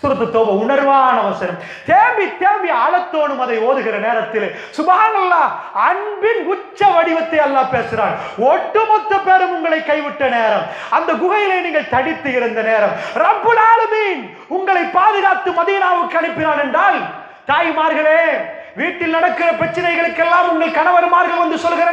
சுரத்து உணர்வான வசனம் தேம்பி தேம்பி ஆழத்தோடும் அதை ஓதுகிற நேரத்தில். சுபானல்லா அன்பின் உச்ச வடிவத்தை அல்லாஹ் பேசுகிறான் ஒட்டுமொத்த பேரும் உங்களை கைவிட்ட நேரம். அந்த குகையிலே நீங்கள் தடித்து இருந்த நேரம். ரப்புல் ஆலமீன் உங்களை பாதுகாத்து மதீனாவுக்கு அனுப்பினான் என்றால் தாய்மார்களே வீட்டில் நடக்கிற பிரச்சனைகளுக்கெல்லாம் உங்கள் கணவர்மார்கள் வந்து சொல்கிற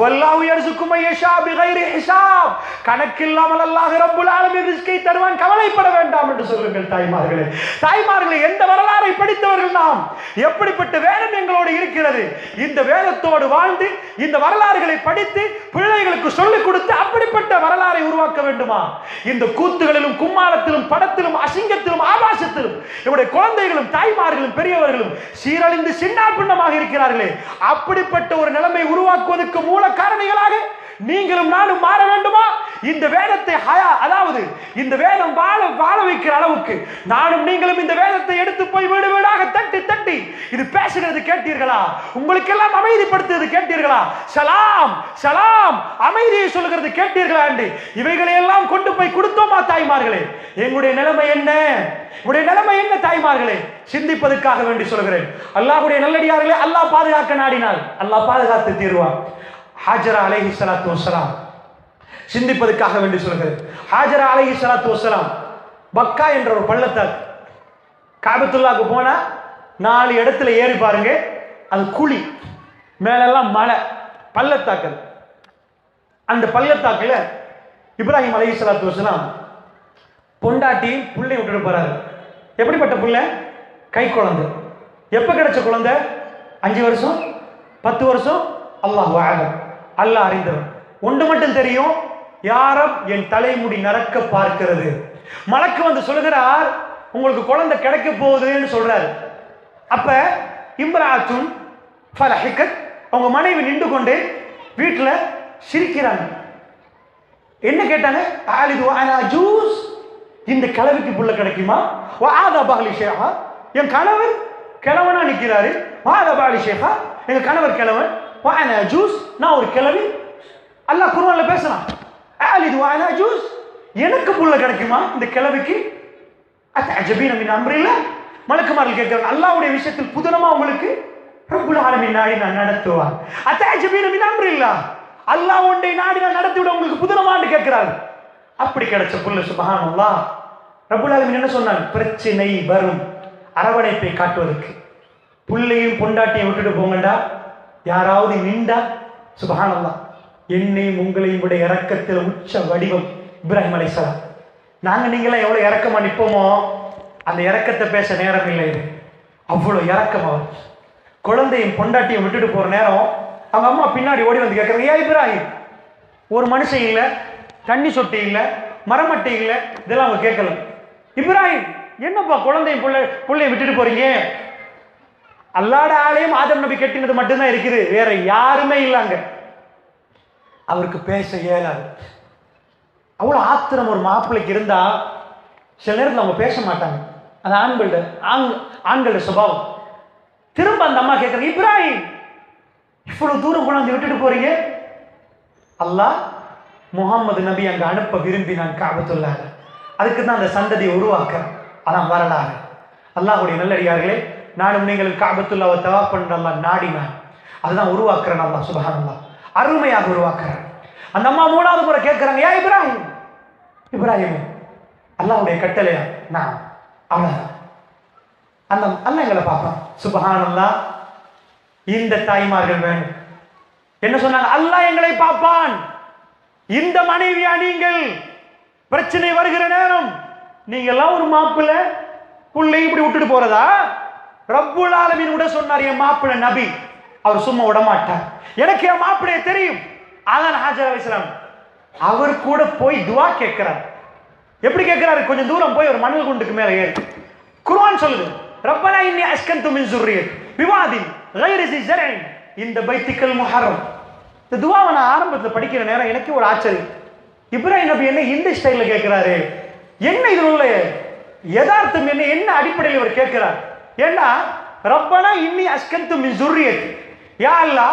வல்லாஹு யர்சுக்கும் யஷா பிகைரி ஹிசாப் கணக்கில்லாமல் அல்லாஹ் ரப்புல் ஆலமீன் ரிஸ்கை தருவான். கவலைப்பட வேண்டாம் என்று சொல்லுங்கள் தாய்மார்களே. தாய்மார்களே எந்த வரலாறை படித்தவர்கள் நாம்? எப்படிப்பட்ட வேதம் எங்களோடு இருக்கிறது? இந்த வேதத்தோடு வாழ்ந்து இந்த வரலாறுகளை படித்து பிள்ளைகளுக்கு சொல்லிக் கொடுத்து அப்படிப்பட்ட வரலாறை உருவாக்க வேண்டுமா? இந்த கூத்துகளிலும் கும்மாளத்திலும் படத்திலும் அசிங்கத்திலும் ஆபாசத்திலும் நம்முடைய குழந்தைகளும் தாய்மார்களும் பெரியவர்களும் சீரழிந்து சின்ன பின்னமாக இருக்கிறார்களே. அப்படிப்பட்ட ஒரு நிலைமை உருவாக்குவதற்கு மூல காரணிகளாக நீங்களும் நானும் மாற வேண்டுமா? இந்த வேதத்தை ஹயா அதாவது இந்த வேதம் வாழ வாழ வைக்கிற அளவுக்கு நானும் நீங்களும் இந்த வேதத்தை எடுத்து போய் வீடு வீடாக தட்டி தட்டி இது பேசுகிறது கேட்டீர்களா? உங்களுக்கெல்லாம் அமைதிப்படுத்துவது கேட்டீர்களா? சலாம் சலாம் அமைதியை சொல்லுகிறது கேட்டீர்களா என்று இவைகளை எல்லாம் கொண்டு போய் கொடுத்தோமா தாய்மார்களே? எங்களுடைய நிலைமை என்ன? உடைய நிலைமை என்ன தாய்மார்களே? சிந்திப்பதற்காக வேண்டி சொல்கிறேன் அல்லாஹுடைய நல்லடியார்களே அல்லாஹ் பாதுகாக்க நாடினால் அல்லாஹ் பாதுகாத்து தீர்வான் ஹாஜரா அலைஹி சலாத்து வசலாம் சிந்திப்பதற்காக வேண்டி சொல்கிறது ஹாஜரா அலைஹி சலாத்து வசலாம் பக்கா என்ற ஒரு பள்ளத்தாக்கு. காபத்துல்லாவுக்கு போனா நாலு இடத்துல ஏறி பாருங்க அது குழி. மேலெல்லாம் மலை. பள்ளத்தாக்கல். அந்த பள்ளத்தாக்கில் இப்ராஹிம் அலஹி சலாத்து வசலாம் பொண்டாட்டி புள்ளை விட்டுட்டு போறாரு. எப்படிப்பட்ட புள்ள? கை குழந்தை. எப்போ கிடைச்ச குழந்தை? அஞ்சு வருஷம்? பத்து வருஷம்? அல்லாஹ் ஆலம் அல்லாஹ் அறிந்தவன். ஒன்று மட்டும் தெரியும் யாரும் என் தலைமுடி நரக்க பார்க்கிறது? மலக்கு வந்து சொல்லுகிறார் உங்களுக்கு குழந்தை கிடைக்க போகுதுன்னு சொல்றாரு. அப்ப இம்ராத்துன் ஃபலஹிகத் அவங்க மனைவி நின்று கொண்டு வீட்டில் சிரிக்கிறாங்க. என்ன கேட்டாங்க? ஆலிது ஜூஸ். இந்த கிழவிக்கு புள்ள கிடைக்குமா? வாதா பாலி ஷேஹா. என் கணவர் கிழவனா நிற்கிறாரு. வாதா பாலி ஷேஹா. எங்க கணவர் கிழவன். வானா ஜூஸ் நான் ஒரு கிளவி அல்லாஹ் குர்ஆன்ல பேசுறான் ஆலிது வானா ஜூஸ் எனக்கு புள்ள கிடைக்குமா இந்த கிளவிக்கு அத்தஅஜபீன மின் அம்ரில்லா மலக்குமார்கள் கேட்கிறாங்க அல்லாவுடைய விஷயத்தில் புதனமா உங்களுக்கு ரப்புல் ஆலமீன் நாடி நான் நடத்துவார் அத்தஅஜபீன மின் அம்ரில்லா அல்லாஹ் ஒன்றை நாடி நான் நடத்தி விட உங்களுக்கு புதனமான்னு கேட்கிறாரு அப்படி கிடைச்ச புள்ள சுபஹானல்லாஹ் ரப்புல் ஆலமீன் என்ன சொன்னாங்க பிரச்சனை வரும் அரவணைப்பை காட்டுவதற்கு புள்ளையும் பொண்டாட்டியும் விட்டுட்டு போங்கடா யாராவது நீண்டா சுபஹானல்லாஹ் என்னையும் உங்களையும் விட இறக்கத்தில் உச்ச வடிவம் இப்ராஹிம் அலைசலாம் நாங்கள் நீங்களாம் எவ்வளோ இறக்கமாக நிற்போமோ அந்த இறக்கத்தை பேச நேரம் இல்லை. இது அவ்வளோ இறக்கம் அவர் குழந்தையும் பொண்டாட்டியும் விட்டுட்டு போகிற நேரம் அவங்க அம்மா பின்னாடி ஓடி வந்து கேட்குறாங்க ஏன் இப்ராஹிம் ஒரு மனுஷன் இல்லை தண்ணி சொட்டி இல்லை மரமட்டை இல்லை. இதெல்லாம் அவங்க கேட்கல. இப்ராஹிம் என்னப்பா குழந்தையும் பிள்ளை பிள்ளைய விட்டுட்டு போகிறீங்க அல்லாட ஆலயம் ஆதம் நபி கட்டினது மட்டும்தான் இருக்குது. வேற யாருமே இல்லைங்க. அவருக்கு பேச இயலாது. அவ்வளோ ஆத்திரம் ஒரு மாப்பிள்ளைக்கு இருந்தா சில நேரத்தில் அவங்க பேச மாட்டாங்க. அது ஆண்களோட ஆண் ஆண்களோட சுபாவம். திரும்ப அந்த அம்மா கேட்குறாங்க இப்ராஹிம் இவ்வளவு தூரம் கொண்டாந்து விட்டுட்டு போறீங்க? அல்லாஹ் முகமது நபி அங்கே அனுப்ப விரும்பினான் காபத்துள்ளார் அதுக்கு தான் அந்த சந்ததியை உருவாக்குறேன். அதான் வரலாறு. அல்லாஹுடைய நல்லடியார்களே நானும் நீங்கள் காபத்துல்லாவை தவா பண்ற நாடினான் அதுதான் உருவாக்குறேன் அல்லா சுபஹானல்லா. அருமையாக உருவாக்குறேன் அந்த அம்மா மூணாவது முறை கேட்குறாங்க ஏன் இப்ராஹிம்? இப்ராஹிம் அல்லாவுடைய கட்டளையா? நான் அவ்வளோதான் அந்த அல்ல எங்களை பார்ப்பான். சுபஹானல்லா இந்த தாய்மார்கள் வேணும். என்ன சொன்னாங்க? அல்லாஹ் எங்களை பார்ப்பான். இந்த மனைவியா நீங்கள்? பிரச்சனை வருகிற நேரம் நீங்க எல்லாம் ஒரு மாப்பிள்ளை புள்ளை இப்படி விட்டுட்டு போறதா? ரப்புல் ஆலமீன் விட சொன்னார் என் மாப்பிள்ளை நபி. அவர் சும்மா விடமாட்டார். எனக்கு என் மாப்பிள்ளைய தெரியும். அதான் ஹாஜர் அலிஸ்லாம் அவர் கூட போய் துவா கேட்கிறார். எப்படி கேட்கிறாரு? கொஞ்சம் தூரம் போய் ஒரு மணல் குண்டுக்கு மேல ஏறி. குர்வான் சொல்லுது ரப்பனா இன்னி அஸ்கந்து மின் சுர்ரியத் விவாதின் கைரி ஸி ஸரஇன் இந்த பைத்திக்கல் முஹர்ரம். இந்த துவாவை நான் ஆரம்பத்தில் படிக்கிற நேரம் எனக்கு ஒரு ஆச்சரியம். இப்ராஹிம் நபி என்ன இந்த ஸ்டைல்ல கேட்கிறாரு? என்ன இதில் உள்ள யதார்த்தம் என்ன? என்ன அடிப்படையில் இவர் கேட்கிறார்? ஏன்னா ரப்பனா இன்னி அஸ்கந்து மின் ஸுர்ரியத் யா அல்லா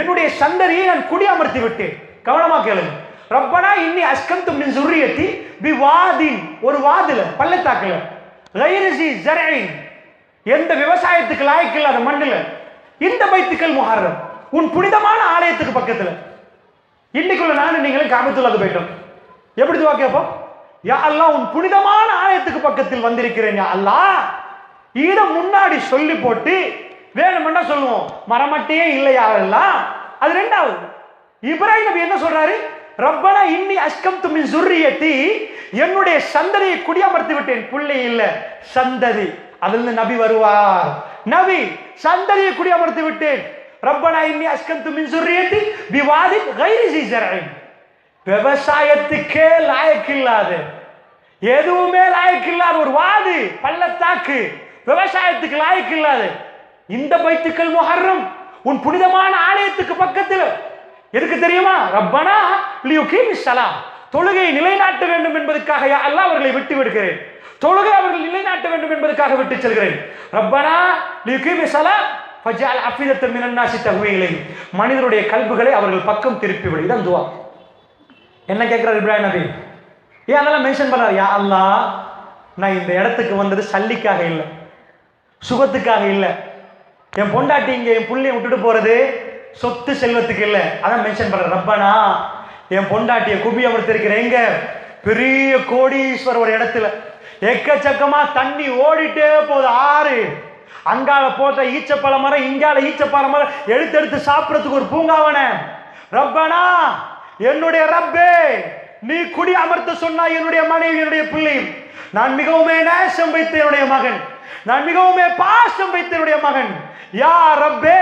என்னுடைய சந்தரியை நான் குடியமர்த்தி விட்டேன். கவனமா கேளுங்க. ரப்பனா இன்னி அஸ்கந்து மின் சுர்ரியத்தி பி வாதின் ஒரு வாதுல பள்ளத்தாக்குல. கைரசி ஜரைன் எந்த விவசாயத்துக்கு லாய்க்கு இல்லாத மண்ணில். இந்த பைத்துக்கள் முஹர்ரம். உன் புனிதமான ஆலயத்துக்கு பக்கத்துல. இன்னைக்குள்ள நானும் நீங்களும் காபத்துள்ளாக்கு போயிட்டோம். எப்படி துவா கேட்போம்? யா அல்லாஹ் உன் புனிதமான ஆலயத்துக்கு பக்கத்தில் வந்திருக்கிறேன் யா அல்லாஹ் இத முன்னாடி சொல்லி போட்டு வேணுமென்னா சொல்லுவோம். மரமட்டையே இல்லையா எல்லாம் அது ரெண்டாவது. இப்ராஹிம் நபி என்ன சொல்றாரு? ரப்பனா இன்னி அஸ்கம் துமின் சுர்ரியத்தி என்னுடைய சந்ததியை குடியமர்த்தி விட்டேன். புள்ளி இல்ல சந்ததி. அதிலிருந்து நபி வருவார். நபி சந்ததியை குடியமர்த்தி விட்டேன். ரப்பனா இன்னி அஸ்கம் துமின் சுர்ரியத்தி விவாதி கைரி சீசரன் விவசாயத்துக்கே லாயக்கில்லாத எதுவுமே லாயக்கில்லாத ஒரு வாது பள்ளத்தாக்கு விவசாயத்துக்கு லாயக்கில்லாத இந்த பைத்துக்கள் முஹர்ரம். உன் புனிதமான ஆலயத்துக்கு பக்கத்தில். எதுக்கு தெரியுமா? ரப்பனா லியுகீம் சலாம் தொழுகையை நிலைநாட்ட வேண்டும் என்பதற்காக யா அல்லாஹ் அவர்களை விட்டு விடுகிறேன். தொழுகை அவர்கள் நிலைநாட்ட வேண்டும் என்பதற்காக விட்டு செல்கிறேன். ரப்பனா லியுகீம் சலாம் ஃபஜால் அஃபிதத்தன் மினன்னாசி தகுவிகளை மனிதருடைய கல்புகளை அவர்கள் பக்கம் திருப்பி விடு. இதான் துவா. என்ன கேட்கிறார் இப்ராஹிம் நபி? ஏன் அதெல்லாம் மென்ஷன் பண்ணார்? யா அல்லாஹ் நான் இந்த இடத்துக்கு வந்தது சல்லிக்காக இல்லை. சுகத்துக்காக இல்லை. என் பொண்டாட்டி இங்கே என் புள்ளைய விட்டுட்டு போகிறது சொத்து செல்வத்துக்கு இல்லை. அதான் மென்ஷன் பண்ணுற ரப்பனா என் பொண்டாட்டியை குபி அமர்த்திருக்கிறேன் எங்க? பெரிய கோடீஸ்வரர் ஒரு இடத்துல. எக்கச்சக்கமாக தண்ணி ஓடிட்டே போகுது ஆறு. அங்கால போட்ட ஈச்சப்பழ மரம் இங்கால ஈச்சப்பழ மரம் எடுத்து எடுத்து சாப்பிட்றதுக்கு ஒரு பூங்காவன. ரப்பனா என்னுடைய ரப்பே நீ குடி அமர்த்த சொன்னா என்னுடைய மனைவி என்னுடைய பிள்ளை. நான் மிகவுமே நேசம் வைத்த என்னுடைய மகன். நான் மிகவுமே பாசம் வைத்தனுடைய மகன். யா ரப்பே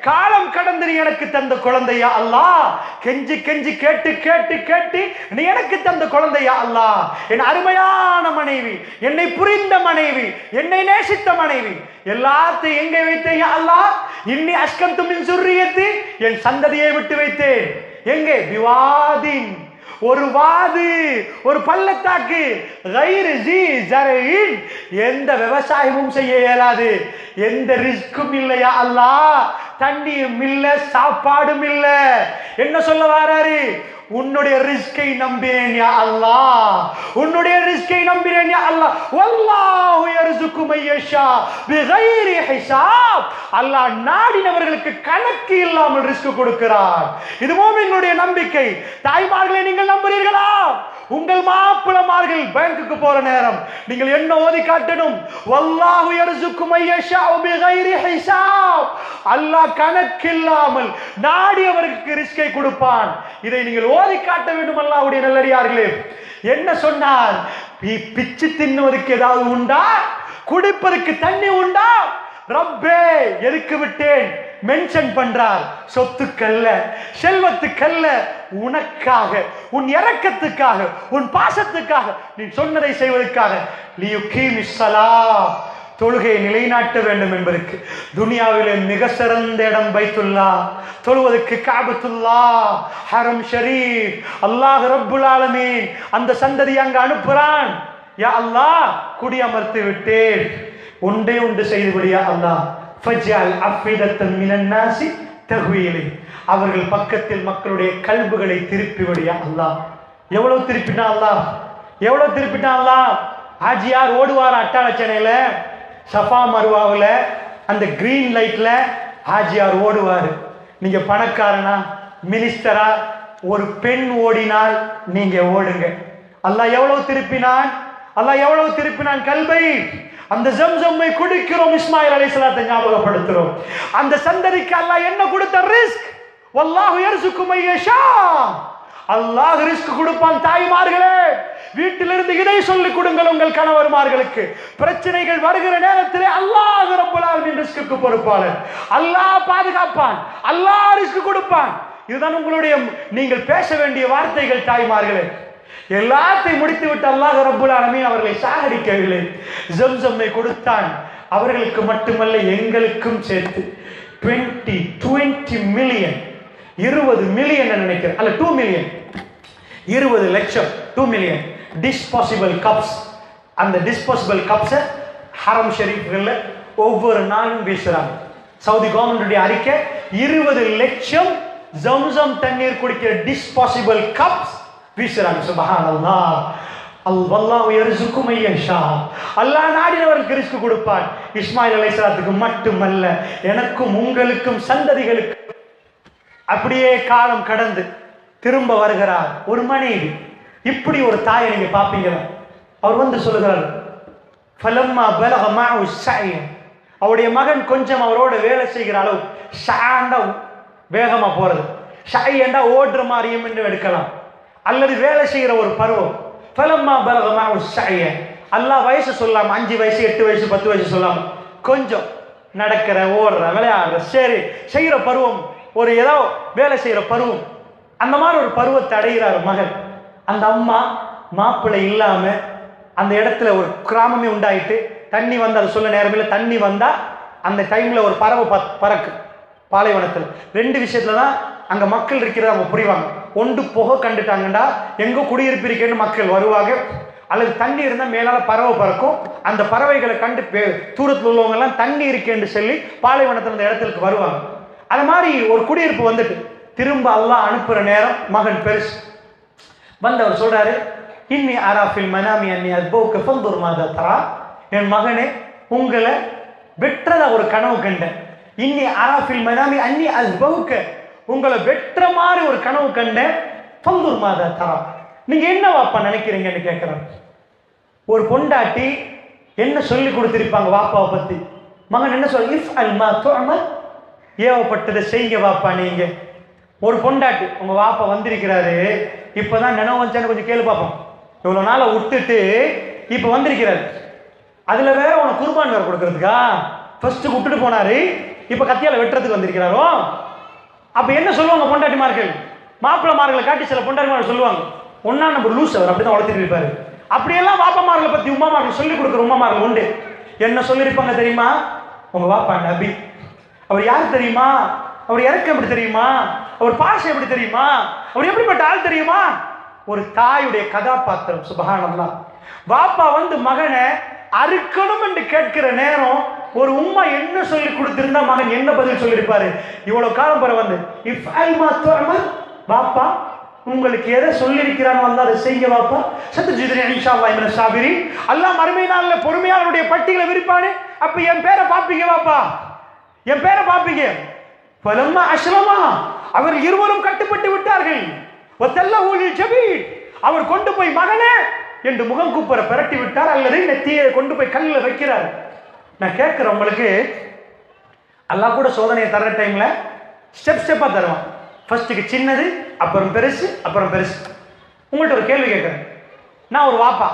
காலம் கடந்து நீ எனக்கு தந்த குழந்தையா அல்லாஹ் கெஞ்சி கெஞ்சி கேட்டு கேட்டு கேட்டு நீ எனக்கு தந்த குழந்தையா அல்லா? என் அருமையான மனைவி என்னை புரிந்த மனைவி என்னை நேசித்த மனைவி எல்லாத்தையும் எங்கே வைத்தேன் அல்லா? அல்லாஹ் இன்னி அஸ்கந்து மின் சுர்ரியத்து என் சந்ததியை விட்டு வைத்தேன். எங்கே? விவாதின். ஒரு வாது ஒரு பள்ளத்தாக்கு எந்த விவசாயமும் செய்ய இயலாது. எந்த ரிஸ்க்கும் இல்லையா அல்லாஹ்? தண்ணியும் இல்ல சாப்பாடும் இல்ல. என்ன சொல்ல வராரு? உன்னுடைய ரிஸ்கை நம்பினேன் யா அல்லாஹ். உன்னுடைய ரிஸ்கை நம்பினேன் யா அல்லாஹ். வல்லாஹு யர்சுக்கு மையஷா பிகைரி ஹிசாப். அல்லாஹ் நாடினவர்களுக்கு கணக்கு இல்லாமல் ரிஸ்க் கொடுக்கிறார். இதுவும் எங்களுடைய நம்பிக்கை. தாய்மார்களை நீங்கள் நம்புறீர்களா உங்கள் மாப்பிளமார்கள் பேங்குக்கு போற நேரம். நீங்கள் என்ன ஓதி காட்டணும்? வல்லாஹு யர்சுக்கு மையஷா பிகைரி ஹிசாப் அல்லாஹ் கணக்கில்லாமல் நாடியவருக்கு ரிஸ்கை கொடுப்பான். இதை நீங்கள் ஓதி காட்ட வேண்டும் அல்லாஹ்வுடைய நல்லடியார்களே. என்ன சொன்னார்? பிச்சு தின்னுவதற்கு ஏதாவது உண்டா? குடிப்பதற்கு தண்ணி உண்டா? ரப்பே எதுக்கு விட்டேன். மென்ஷன் பண்றார். சொத்துக்கல்ல செல்வத்துக்கல்ல உனக்காக உன் இறக்கத்துக்காக உன் பாசத்துக்காக நீ சொன்னதை செய்வதற்காக. தொழுகையை நிலைநாட்ட வேண்டும் என்பதற்கு. துனியாவிலே மிக சிறந்த இடம் பைத்துல்லா. தொழுவதற்கு காபத்துல்லா. ஹரம் ஷரீப் அல்லாஹ் ரப்புல் ஆலமீன். அந்த சந்ததி அங்கு அனுப்புறான். யா அல்லாஹ் குடியமர்த்து விட்டேன். ஒன்றே உண்டு செய்துபடியா அல்லாஹ். ஃபஜ்அல் அஃபிதத்தன் மினன்னாசி அவர்கள் பக்கத்தில் மக்களுடைய கல்புகளை திருப்பி விடியா எவ்வளோ எவ்வளவு திருப்பினா அல்லா எவ்வளவு திருப்பினா அல்லா ஆஜியார் ஓடுவார் அட்டாளச்சனையில? சஃபா மருவாவில் அந்த கிரீன் லைட்ல ஆஜியார் ஓடுவார். நீங்க பணக்காரனா? மினிஸ்டரா ஒரு பெண் ஓடினால் நீங்க ஓடுங்க. அல்லாஹ் எவ்வளவு திருப்பினான்? அல்லாஹ் எவ்வளவு திருப்பினான்? கல்வை அந்த ஜம்ஜம்மை குடிக்கிறோம் இஸ்மாயில் அலைஹிஸ்ஸலாத்தை ஞாபகப்படுத்துறோம். அந்த சந்ததிக்கு அல்லாஹ் என்ன கொடுத்த ரிஸ்க்? வல்லாஹு யர்சுக்கு மையஷா அல்லாஹ் ரிஸ்க் கொடுப்பான் தாய்மார்களே. வீட்டிலிருந்து இதை சொல்லிக் கொடுங்கள் உங்கள் கணவர்மார்களுக்கு. பிரச்சனைகள் வருகிற நேரத்திலே அல்லாஹ் ரப்பலாவின் ரிஸ்க்கு பொறுப்பாளர். அல்லாஹ் பாதுகாப்பான். அல்லாஹ் ரிஸ்க் கொடுப்பான். இதுதான் உங்களுடைய நீங்கள் பேச வேண்டிய வார்த்தைகள் தாய்மார்களே. எல்லாத்தையும் முடித்து விட்டு அல்லாஹ் ரப்புல் ஆலமீன் அவர்களை சாகடிக்கவில்லை. ஜம்சம்மை கொடுத்தான். அவர்களுக்கு மட்டுமல்ல எங்களுக்கும் சேர்த்து 20 20 மில்லியன் இருபது மில்லியன் நினைக்கிறேன். அல்ல டூ மில்லியன் இருபது லட்சம் டூ மில்லியன் டிஸ்பாசிபிள் கப்ஸ் அந்த டிஸ்பாசிபிள் கப்ஸை ஹரம் ஷெரீஃப்களில் ஒவ்வொரு நாளும் வீசுகிறாங்க சவுதி கவர்மெண்டுடைய அறிக்கை இருபது லட்சம் ஜம்சம் தண்ணீர் குடிக்கிற டிஸ்பாசிபிள் கப்ஸ் வீசுறாங்க சுபஹான் அல்லாஹ் அல் வல்லாஹு யர்சுக்கு ஷா. அல்லாஹ் நாடினவருக்கு ரிஸ்க் கொடுப்பான் இஸ்மாயில் அலைசலாத்துக்கு மட்டுமல்ல எனக்கும் உங்களுக்கும் சந்ததிகளுக்கு அப்படியே காலம் கடந்து திரும்ப வருகிறார் ஒரு மனைவி. இப்படி ஒரு தாயை நீங்க பார்ப்பீங்களா? அவர் வந்து சொல்லுகிறார் ஃபலம்மா பலகமா அவருடைய மகன் கொஞ்சம் அவரோட வேலை செய்கிற அளவு ஷாண்டா வேகமா போறது. ஷாயண்டா ஓடுற மாதிரியும் என்று எடுக்கலாம். அல்லது வேலை செய்கிற ஒரு பருவம். பலம்மா பலகமா ஒரு சாய எல்லா வயசு சொல்லாம அஞ்சு வயசு எட்டு வயசு பத்து வயசு சொல்லாம கொஞ்சம் நடக்கிற ஓடுற விளையாடுற சரி செய்கிற பருவம் ஒரு ஏதோ வேலை செய்கிற பருவம். அந்த மாதிரி ஒரு பருவத்தை அடைகிறார் மகன். அந்த அம்மா மாப்பிள்ளை இல்லாமல் அந்த இடத்துல ஒரு கிராமமே உண்டாயிட்டு தண்ணி வந்து அது சொல்ல நேரமில்ல. தண்ணி வந்தால் அந்த டைமில் ஒரு பறவை பத்- பறக்கு பாலைவனத்தில். ரெண்டு விஷயத்துல தான் அங்கே மக்கள் இருக்கிறத அவங்க புரிவாங்க. ஒன்று போக கண்டுட்டாங்கடா எங்கோ குடியிருப்பு இருக்கேன்னு மக்கள் வருவாங்க. அல்லது தண்ணி இருந்தால் மேலால் பறவை பறக்கும். அந்த பறவைகளை கண்டு பே- தூரத்தில் உள்ளவங்கெல்லாம் தண்ணி இருக்கேன்னு சொல்லி பாலைவனத்தில் அந்த இடத்துக்கு வருவாங்க. அது மாதிரி ஒரு குடியிருப்பு வந்துட்டு திரும்ப எல்லாம் அனுப்புகிற நேரம் மகன் பெருசு. வந்தவர் சொல்கிறாரு இன்னி அராஃபில் மனாமி அன்னி அத்போக்கு ஃபந்தூர் மாதா தரா. என் மகனே உங்களை வெற்றத ஒரு கனவு கண்டேன். இன்னி அராஃபில் மனாமி அன்னி அத்போக்க உங்களை வெட்டுற மாதிரி ஒரு கனவு கண்ட ஃபந்தூர் மாதா தரா. நீங்க என்ன வாப்பா நினைக்கிறீங்கன்னு கேட்கிறேன் ஒரு பொண்டாட்டி என்ன சொல்லி கொடுத்திருப்பாங்க வாப்பாவை பத்தி? மகன் என்ன சொல்ல இஃப் அல்மா ஏவப்பட்டதை செய்யுங்க வாப்பா நீங்க. ஒரு பொண்டாட்டி உங்க வாப்பா வந்திருக்கிறாரு. இப்பதான் நினைவு வந்துச்சான்னு கொஞ்சம் கேள்வி பார்ப்போம் இவ்வளவு நாளை விட்டுட்டு இப்ப வந்திருக்கிறாரு. அதுல வேற உனக்கு குர்பான் வேற கொடுக்கறதுக்கா? ஃபர்ஸ்ட் விட்டுட்டு போனாரு. இப்ப கத்தியால வெட்டுறதுக்கு வந்திருக்கிறாரோ? அப்ப என்ன சொல்லுவாங்க பொண்டாட்டிமார்கள்? மாப்பிள்ளமார்களை காட்டி சில பொண்டாட்டிமார்கள் சொல்லுவாங்க. ஒன்னா நம்ம லூஸ் அவர் அப்படிதான் வளர்த்துட்டு இருப்பாரு. அப்படியெல்லாம் வாப்பமார்களை பத்தி உமாமார்கள் சொல்லி கொடுக்குற உமாமார்கள் உண்டு. என்ன சொல்லியிருப்பாங்க தெரியுமா? உங்க வாப்பா நபி. அவர் யார் தெரியுமா? அவர் இறக்கம் எப்படி தெரியுமா? அவர் பாஷை எப்படி தெரியுமா? அவர் எப்படிப்பட்ட ஆள் தெரியுமா? ஒரு தாயுடைய கதாபாத்திரம் சுபஹானல்லாஹ் வாப்பா வந்து மகனை அறுக்கணும் என்று கேட்கிற நேரம் ஒரு உம்மா என்ன சொல்லி கொடுத்திருந்தா மகன் என்ன பதில் சொல்லியிருப்பாரு? இவ்வளவு காலம் பிற வந்து இஃப் அல்மா துஅமல் பாப்பா உங்களுக்கு எதை சொல்லியிருக்கிறானோ அல்லா அதை செய்ய பாப்பா. சத்து ஜிதிரி இன்ஷா அல்லாஹ் இப்னு சாபிரி அல்லா மறுமை நாளில் பொறுமையாளருடைய பட்டியலை விரிப்பானு. அப்ப என் பேரை பாப்பீங்க பாப்பா. என் பேரை பாப்பீங்க. பலம்மா அஸ்லமா. அவர் இருவரும் கட்டுப்பட்டு விட்டார்கள். ஒத்தல்ல ஊழில் செபி அவர் கொண்டு போய் மகனே. என்று முகம் குப்புற பிரட்டி விட்டார். அல்லது நெத்தியை கொண்டு போய் கல்லில் வைக்கிறார். நான் கேட்குறவங்களுக்கு எல்லாம் கூட சோதனையை தர்ற டைமில் ஸ்டெப் ஸ்டெப்பாக தருவான். ஃபர்ஸ்ட்டுக்கு சின்னது அப்புறம் பெருசு அப்புறம் பெருசு. உங்கள்கிட்ட ஒரு கேள்வி கேட்குறேன். நான் ஒரு வாப்பா.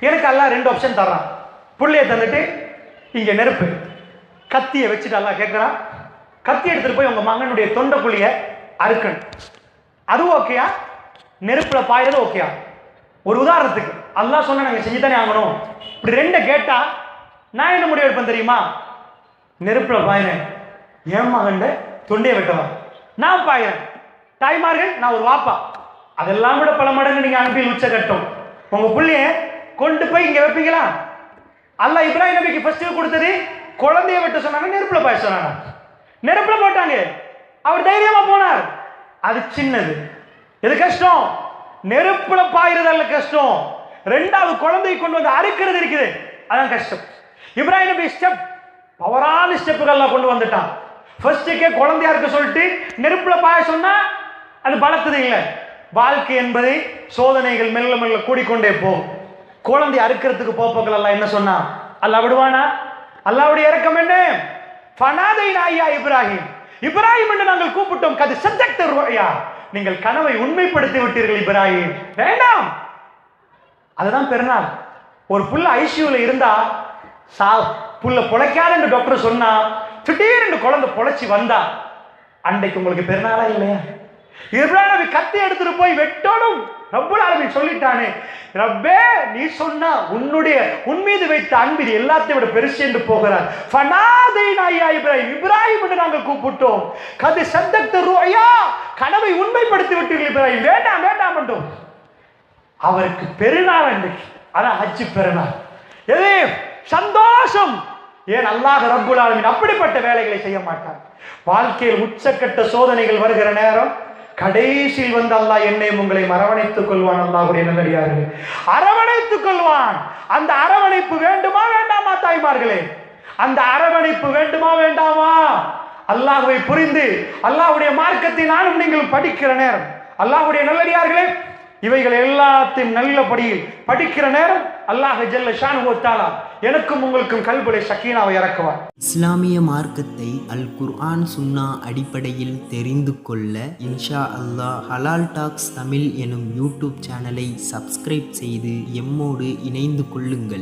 எனக்கு எல்லாம் ரெண்டு ஆப்ஷன் தர்றான். புள்ளைய தந்துட்டு இங்கே நெருப்பு. கத்தியை வச்சுட்டு எல்லாம் கேட்குறான். கத்தி எடுத்துகிட்டு போய் உங்கள் மகனுடைய தொண்டை புள்ளியை அறுக்கணும். அது ஓகேயா? நெருப்பில் பாயிறது ஓகேயா? ஒரு உதாரணத்துக்கு அல்லாஹ் சொன்னா நாங்கள் செஞ்சு தானே ஆகணும். இப்படி ரெண்டை கேட்டால் நான் என்ன முடிவு எடுப்பேன் தெரியுமா? நெருப்புல பாயிறேன் என் மகன் தொண்டையை வெட்டவா? நான் பாயிறேன். தாய்மார்கள் நான் ஒரு வாப்பா. அதெல்லாம் விட பல மடங்கு நீங்க அனுப்பி உச்ச கட்டும். உங்க பிள்ளைய கொண்டு போய் இங்க வைப்பீங்களா? அல்ல இப்ராஹிம் நபிக்கு ஃபர்ஸ்ட் கொடுத்தது குழந்தைய வெட்ட சொன்னாங்க நெருப்புல பாய சொன்னாங்க. நெருப்புல போட்டாங்க. அவர் தைரியமா போனார். அது சின்னது. எது கஷ்டம்? நெருப்புல பாயிறது அல்ல கஷ்டம். ரெண்டாவது குழந்தையை கொண்டு வந்து அறுக்கிறது இருக்குது. அதான் கஷ்டம். இப்ராஹிம் நபி ஸ்டெப் பவரான ஸ்டெப்புகள்லாம் கொண்டு வந்துட்டான். ஃபர்ஸ்ட்டுக்கே குழந்தையா இருக்க சொல்லிட்டு நெருப்புல பாய சொன்னா அது பலத்தது இல்லை. வாழ்க்கை என்பது சோதனைகள் மெல்ல மெல்ல கூடிக்கொண்டே போகும். குழந்தை அறுக்கிறதுக்கு போப்பக்கள் எல்லாம் என்ன சொன்னா? அல்லா விடுவானா? அல்லாவுடைய இறக்கம் என்ன? ஃபனாதை நாயா இப்ராஹிம். இப்ராஹிம் என்று நாங்கள் கூப்பிட்டோம் கது சப்ஜெக்ட் ருயா நீங்கள் கனவை உண்மைப்படுத்தி விட்டீர்கள் இப்ராஹிம். வேண்டாம். அதுதான் பெருநாள் ஒரு புள்ள ஐசியூல இருந்தா சா புள்ள பொழைக்காதுன்னு டாக்டர் சொன்னா திடீர்னு குழந்தை பொழைச்சி வந்தா அன்றைக்கு உங்களுக்கு பெருநாளா இல்லையா? இப்ராஹிம் நபி கத்தி எடுத்துட்டு போய் வெட்டணும். ரப்புல் ஆலமீன் சொல்லிட்டானே. ரப்பே நீ சொன்னா உன்னுடைய உன் மீது வைத்த அன்பில் எல்லாத்தையும் விட பெருசு என்று போகிறார். ஃபனாதை நாயா இப்ராஹிம். இப்ராஹிம் என்று நாங்கள் கூப்பிட்டோம். கது சத்தத்து ரூயா கனவை உண்மைப்படுத்தி விட்டீர்கள் இப்ராஹிம். வேண்டாம் வேண்டாம் என்றும். அவருக்கு பெருநாள் அன்றைக்கு அதான் அச்சு பெருநாள். எதையும் சந்தோஷம். ஏன் அல்லாஹ் ரப்புல் அப்படிப்பட்ட வேலைகளை செய்ய மாட்டார் வாழ்க்கையில் உச்சக்கட்ட சோதனைகள் வருகிற நேரம் கடைசியில் வந்து அல்லாஹ் என்னையும் உங்களை அரவணைத்துக் கொள்வான் அல்லாஹுடைய நல்லடியார்களே. அரவணைத்துக் கொள்வான். அந்த அரவணைப்பு வேண்டுமா வேண்டாமா தாய்மார்களே? அந்த அரவணைப்பு வேண்டுமா வேண்டாமா? அல்லாஹுவை புரிந்து அல்லாஹுடைய மார்க்கத்தை நானும் நீங்கள் படிக்கிற நேரம். அல்லாஹுடைய நல்லடியார்களே இவைகள் எல்லாத்தையும் நல்லபடியில் படிக்கிற நேரம் அல்லாஹ் ஜல்ல ஷானு தாலா எனக்கும் உங்களுக்கும் கல்புலை சக்கீனாவை இறக்குவார். இஸ்லாமிய மார்க்கத்தை அல் குர்ஆன் சுன்னா அடிப்படையில் தெரிந்து கொள்ள இன்ஷா அல்லாஹ் ஹலால் டாக்ஸ் தமிழ் எனும் யூடியூப் சேனலை சப்ஸ்கிரைப் செய்து எம்மோடு இணைந்து கொள்ளுங்கள்.